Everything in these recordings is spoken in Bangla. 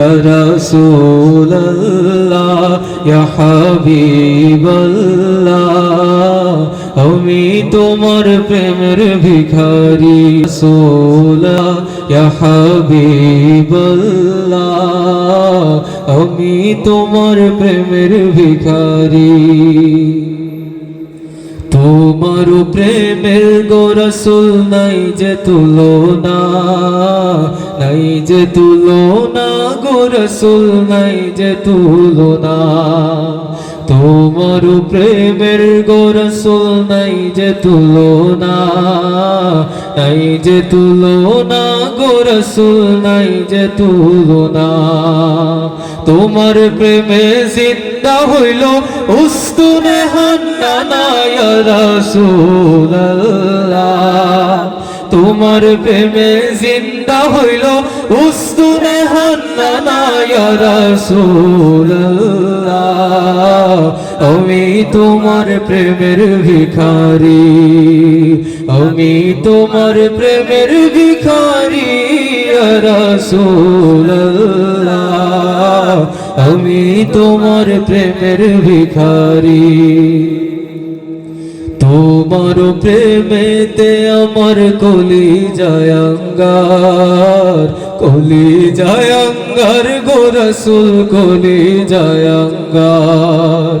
رسول الله يا حبيب الله আমি তোমার প্রেমের ভিখারি সোলা ইয়া হাবিবাল্লাহ আমি তোমার প্রেমের ভিখারি তোমার প্রেমের গোরসুল নাই যে তুলনা নাই যে তুলনা গোরসুল নাই যে তুলনা। তোমার প্রেমের গোরসুল নাই যে তুলনা, নাই যে তুলনা, গোরসুল নাই যে তুলনা। তোমার প্রেমে জিন্দা হইল উস্তুনে রাসূলুল্লাহ। তোমার প্রেমে জিন্দা হইল উস্তুনে হান্না রাসূলুল্লাহ। আমি তোমার প্রেমের ভিখারি। আমি তোমার প্রেমের ভিখারি রাসূলুল্লাহ। আমি তোমার প্রেমের ভিখারি। তোমার প্রেমেতে আমার কলি জয়ঙ্গার কলি জয়ঙ্গার গোরসুল কলি জয়ঙ্গার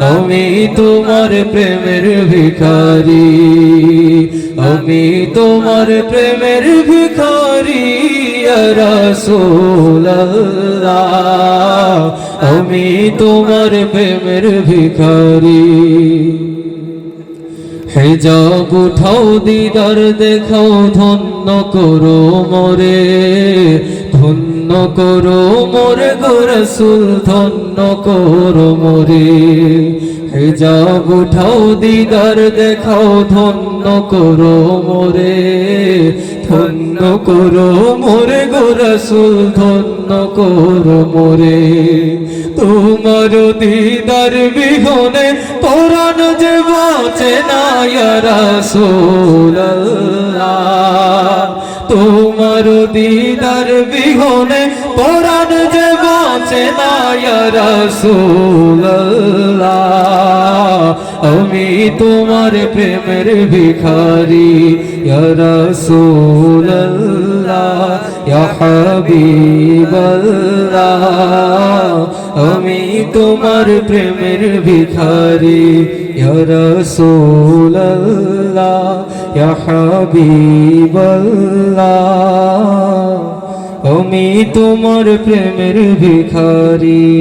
আমি তোমার প্রেমের ভিখারি। আমি তোমার প্রেমের ভিখারি রাসূলুল্লাহ। আমি তোমার প্রেমের ভিখারি। হেজাব উঠাও, দিদার দেখাও, ধন্য করো মোরে। ধন্য করো মোরে গোরসুল, ধন্য করো মোরে। হেজাব উঠাও দিদার, দেখাও ধন্য করো মোরে। ধন্য করো মোরে গোরসুল, ধন্য করো মোরে। তোমার দিদার বিহনে পরাণ যে বাঁচে না রাসূলুল্লাহ। তোমার দিদার বিহনে পরাণ যে বাঁচে না আমি তোমার প্রেমের ভিখারি রাসূলুল্লাহ, ইয়া হাবিবাল্লাহ। আমি তোমার প্রেমের ভিখারি রাসূলুল্লাহ ইয়া হাবিবাল্লাহ আমি তোমার প্রেমের ভিখারি।